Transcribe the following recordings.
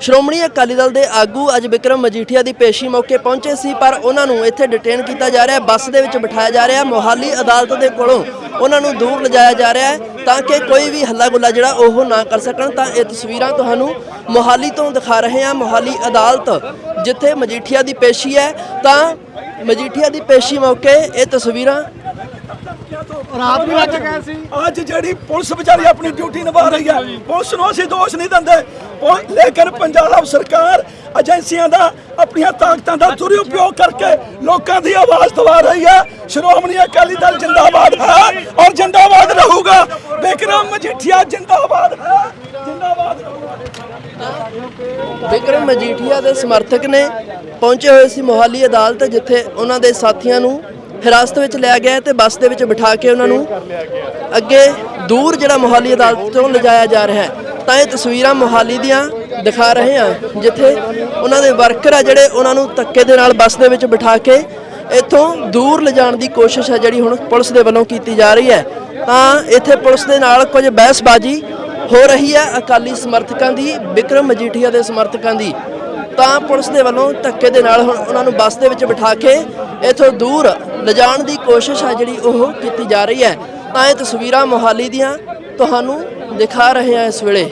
ਸ਼੍ਰੋਮਣੀ ਅਕਾਲੀ ਦਲ ਦੇ ਆਗੂ ਅੱਜ ਵਿਕਰਮ ਮਜੀਠੀਆ ਦੀ ਪੇਸ਼ੀ ਮੌਕੇ ਪਹੁੰਚੇ ਸੀ, ਪਰ ਉਹਨਾਂ ਨੂੰ ਇੱਥੇ ਡਿਟੇਨ ਕੀਤਾ ਜਾ ਰਿਹਾ ਹੈ, ਬੱਸ ਦੇ ਵਿੱਚ ਬਿਠਾਇਆ ਜਾ ਰਿਹਾ ਹੈ, ਮੋਹਾਲੀ ਅਦਾਲਤ ਦੇ ਕੋਲੋਂ ਉਹਨਾਂ ਨੂੰ ਦੂਰ ਲਿਜਾਇਆ ਜਾ ਰਿਹਾ ਹੈ ਤਾਂ ਕਿ ਕੋਈ ਵੀ ਹੱਲਾ ਗੁੱਲਾ ਜਿਹੜਾ ਉਹ ਨਾ ਕਰ ਸਕਣ। ਤਾਂ ਇਹ ਤਸਵੀਰਾਂ ਤੁਹਾਨੂੰ ਮੋਹਾਲੀ ਤੋਂ ਦਿਖਾ ਰਹੇ ਹਾਂ। ਮੋਹਾਲੀ ਅਦਾਲਤ ਜਿੱਥੇ ਮਜੀਠੀਆ ਦੀ ਪੇਸ਼ੀ ਹੈ, ਤਾਂ ਮਜੀਠੀਆ ਦੀ ਪੇਸ਼ੀ ਮੌਕੇ ਇਹ ਤਸਵੀਰਾਂ ਰਾਤ ਵੀ ਰੱਖ ਗਏ ਸੀ। ਅੱਜ ਜਿਹੜੀ ਪੁਲਿਸ ਵਿਚਾਰੀ ਆਪਣੀ ਡਿਊਟੀ ਨਿਭਾ ਰਹੀ ਹੈ ਪੁਲਿਸ ਨੂੰ ਅਸੀਂ ਦੋਸ਼ ਨਹੀਂ ਦਿੰਦੇ। ਲੇਕਿਨ ਪੰਜਾਬ ਸਰਕਾਰ ਏਜੰਸੀਆਂ ਦਾ ਆਪਣੀਆਂ ਤਾਕਤਾਂ ਦਾ ਦੁਰਉਪਯੋਗ ਕਰਕੇ ਲੋਕਾਂ ਦੀ ਆਵਾਜ਼ ਦਬਾ ਰਹੀ ਹੈ। ਸ਼੍ਰੋਮਣੀ ਅਕਾਲੀ ਦਲ ਜਿੰਦਾਬਾਦ ਹੈ ਔਰ ਜਿੰਦਾਬਾਦ ਰਹੂਗਾ। ਵਿਕਰਮ ਮਜੀਠੀਆ ਜਿੰਦਾਬਾਦ ਹੈ। ਜਿੰਦਾਬਾਦ ਰਹੂਗਾ। ਵਿਕਰਮ ਮਜੀਠੀਆ ਦੇ ਸਮਰਥਕ ਨੇ ਪਹੁੰਚੇ ਹੋਏ ਸੀ ਮੋਹਾਲੀ ਅਦਾਲਤ ਜਿੱਥੇ ਉਹਨਾਂ ਦੇ ਸਾਥੀਆਂ ਨੂੰ ਹਿਰਾਸਤ ਵਿੱਚ ਲਿਆ ਗਿਆ ਹੈ ਤੇ ਬੱਸ ਦੇ ਵਿੱਚ ਬਿਠਾ ਕੇ ਉਹਨਾਂ ਨੂੰ ਅੱਗੇ ਦੂਰ ਜਿਹੜਾ ਮੋਹਾਲੀ ਅਦਾਲਤ ਤੋਂ ਲਿਜਾਇਆ ਜਾ ਰਿਹਾ ਹੈ। ਤਾਂ ਇਹ ਤਸਵੀਰਾਂ ਮੋਹਾਲੀ ਦੀਆਂ ਦਿਖਾ ਰਹੇ ਹਾਂ, ਜਿੱਥੇ ਉਹਨਾਂ ਦੇ ਵਰਕਰ ਆ ਜਿਹੜੇ ਉਹਨਾਂ ਨੂੰ ਧੱਕੇ ਦੇ ਨਾਲ ਬੱਸ ਦੇ ਵਿੱਚ ਬਿਠਾ ਕੇ ਇੱਥੋਂ ਦੂਰ ਲਿਜਾਣ ਦੀ ਕੋਸ਼ਿਸ਼ ਹੈ ਜਿਹੜੀ ਹੁਣ ਪੁਲਿਸ ਦੇ ਵੱਲੋਂ ਕੀਤੀ ਜਾ ਰਹੀ ਹੈ। ਤਾਂ ਇੱਥੇ ਪੁਲਿਸ ਦੇ ਨਾਲ ਕੁਝ ਬਹਿਸਬਾਜ਼ੀ ਹੋ ਰਹੀ ਹੈ ਅਕਾਲੀ ਸਮਰਥਕਾਂ ਦੀ, ਵਿਕਰਮ ਮਜੀਠੀਆ ਦੇ ਸਮਰਥਕਾਂ ਦੀ। ਤਾਂ ਪੁਲਿਸ ਦੇ ਵੱਲੋਂ ਧੱਕੇ ਦੇ ਨਾਲ ਹੁਣ ਉਹਨਾਂ ਨੂੰ ਬੱਸ ਦੇ ਵਿੱਚ ਬਿਠਾ ਕੇ ਇੱਥੋਂ ਦੂਰ ਲਿਜਾਣ ਦੀ ਕੋਸ਼ਿਸ਼ ਹੈ ਜਿਹੜੀ ਉਹ ਕੀਤੀ ਜਾ ਰਹੀ ਹੈ। ਤਾਂ ਇਹ ਤਸਵੀਰਾਂ ਮੋਹਾਲੀ ਦੀਆਂ ਤੁਹਾਨੂੰ ਦਿਖਾ ਰਹੇ ਹਾਂ ਇਸ ਵੇਲੇ।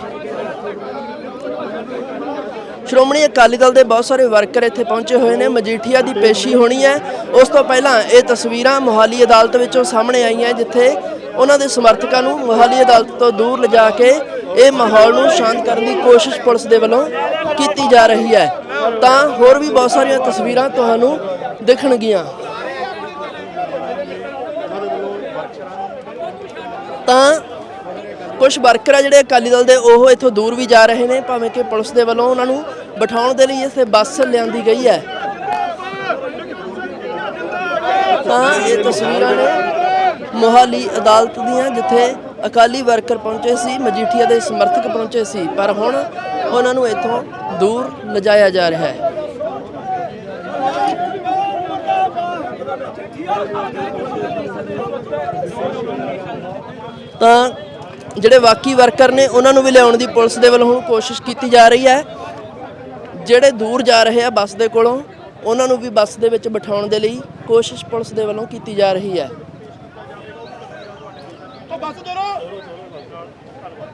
ਸ਼੍ਰੋਮਣੀ ਅਕਾਲੀ ਦਲ ਦੇ ਬਹੁਤ ਸਾਰੇ ਵਰਕਰ ਇੱਥੇ ਪਹੁੰਚੇ ਹੋਏ ਨੇ। ਮਜੀਠੀਆ ਦੀ ਪੇਸ਼ੀ ਹੋਣੀ ਹੈ। ਉਸ ਤੋਂ ਪਹਿਲਾਂ ਇਹ ਤਸਵੀਰਾਂ ਮੋਹਾਲੀ ਅਦਾਲਤ ਵਿੱਚੋਂ ਸਾਹਮਣੇ ਆਈਆਂ, ਜਿੱਥੇ ਉਹਨਾਂ ਦੇ ਸਮਰਥਕਾਂ ਨੂੰ ਮੋਹਾਲੀ ਅਦਾਲਤ ਤੋਂ ਦੂਰ ਲਿਜਾ ਕੇ ਇਹ ਮਾਹੌਲ ਨੂੰ ਸ਼ਾਂਤ ਕਰਨ ਦੀ ਕੋਸ਼ਿਸ਼ ਪੁਲਿਸ ਦੇ ਵੱਲੋਂ ਕੀਤੀ ਜਾ ਰਹੀ ਹੈ। ਤਾਂ ਹੋਰ ਵੀ ਬਹੁਤ ਸਾਰੀਆਂ ਤਸਵੀਰਾਂ ਤੁਹਾਨੂੰ ਦਿਖਣਗੀਆਂ। ਤਾਂ ਕੁਝ ਵਰਕਰ ਆ ਜਿਹੜੇ ਅਕਾਲੀ ਦਲ ਦੇ, ਉਹ ਇੱਥੋਂ ਦੂਰ ਵੀ ਜਾ ਰਹੇ ਨੇ, ਭਾਵੇਂ ਕਿ ਪੁਲਿਸ ਦੇ ਵੱਲੋਂ ਉਹਨਾਂ ਨੂੰ ਬਿਠਾਉਣ ਦੇ ਲਈ ਇੱਥੇ ਬੱਸ ਲਿਆਂਦੀ ਗਈ ਹੈ। ਤਾਂ ਇਹ ਤਸਵੀਰਾਂ ਨੇ ਮੋਹਾਲੀ ਅਦਾਲਤ ਦੀਆਂ, ਜਿੱਥੇ ਅਕਾਲੀ ਵਰਕਰ ਪਹੁੰਚੇ ਸੀ, ਮਜੀਠੀਆ ਦੇ ਸਮਰਥਕ ਪਹੁੰਚੇ ਸੀ, ਪਰ ਹੁਣ ਉਹਨਾਂ ਨੂੰ ਇੱਥੋਂ ਦੂਰ ਲਿਜਾਇਆ ਜਾ ਰਿਹਾ ਹੈ। ਤਾਂ ਜਿਹੜੇ ਬਾਕੀ ਵਰਕਰ ਨੇ, ਉਹਨਾਂ ਨੂੰ ਵੀ ਲਿਆਉਣ ਦੀ ਪੁਲਿਸ ਦੇ ਵੱਲੋਂ ਹੁਣ ਕੋਸ਼ਿਸ਼ ਕੀਤੀ ਜਾ ਰਹੀ ਹੈ। ਜਿਹੜੇ ਦੂਰ ਜਾ ਰਹੇ ਆ ਬੱਸ ਦੇ ਕੋਲੋਂ, ਉਹਨਾਂ ਨੂੰ ਵੀ ਬੱਸ ਦੇ ਵਿੱਚ ਬਿਠਾਉਣ ਦੇ ਲਈ ਕੋਸ਼ਿਸ਼ ਪੁਲਿਸ ਦੇ ਵੱਲੋਂ ਕੀਤੀ ਜਾ ਰਹੀ ਹੈ।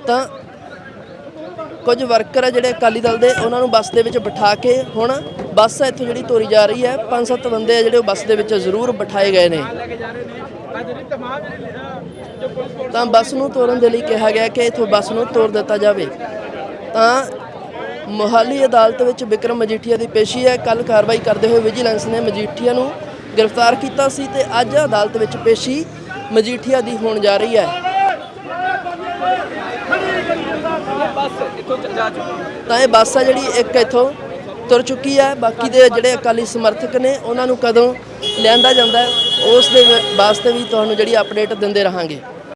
ਤਾਂ ਕੁਝ ਵਰਕਰ ਆ ਜਿਹੜੇ ਅਕਾਲੀ ਦਲ ਦੇ, ਉਹਨਾਂ ਨੂੰ ਬੱਸ ਦੇ ਵਿੱਚ ਬਿਠਾ ਕੇ ਹੁਣ ਬੱਸ ਇੱਥੋਂ ਜਿਹੜੀ ਤੋਰੀ ਜਾ ਰਹੀ ਹੈ ਪੰਜ ਸੱਤ ਬੰਦੇ ਆ ਜਿਹੜੇ ਉਹ ਬੱਸ ਦੇ ਵਿੱਚ ਜ਼ਰੂਰ ਬਿਠਾਏ ਗਏ ਨੇ। ਤਾਂ ਬੱਸ ਨੂੰ ਤੋਰਨ ਦੇ ਲਈ ਕਿਹਾ ਗਿਆ ਕਿ ਇੱਥੋਂ ਬੱਸ ਨੂੰ ਤੋੜ ਦਿੱਤਾ ਜਾਵੇ। ਤਾਂ ਮੋਹਾਲੀ ਅਦਾਲਤ ਵਿੱਚ ਵਿਕਰਮ ਮਜੀਠੀਆ ਦੀ ਪੇਸ਼ੀ ਹੈ। ਕੱਲ ਕਾਰਵਾਈ ਕਰਦੇ ਹੋਏ ਵਿਜੀਲੈਂਸ ਨੇ ਮਜੀਠੀਆ ਨੂੰ ਗ੍ਰਿਫਤਾਰ ਕੀਤਾ ਸੀ ਤੇ ਅੱਜ ਅਦਾਲਤ ਵਿੱਚ ਪੇਸ਼ੀ ਮਜੀਠੀਆ ਦੀ ਹੋਣ ਜਾ ਰਹੀ ਹੈ। ਤਾਂ ਇਹ ਬੱਸ ਆ ਜਿਹੜੀ ਇੱਕ ਇੱਥੋਂ ਤੁਰ ਚੁੱਕੀ ਹੈ ਬਾਕੀ ਦੇ ਜਿਹੜੇ ਅਕਾਲੀ ਸਮਰਥਕ ਨੇ, ਉਹਨਾਂ ਨੂੰ ਕਦੋਂ ਲਿਆਂਦਾ ਜਾਂਦਾ ਉਸ ਦੇ ਵਾਸਤੇ ਵੀ ਤੁਹਾਨੂੰ ਜਿਹੜੀ ਅਪਡੇਟ ਦਿੰਦੇ ਰਹਾਂਗੇ।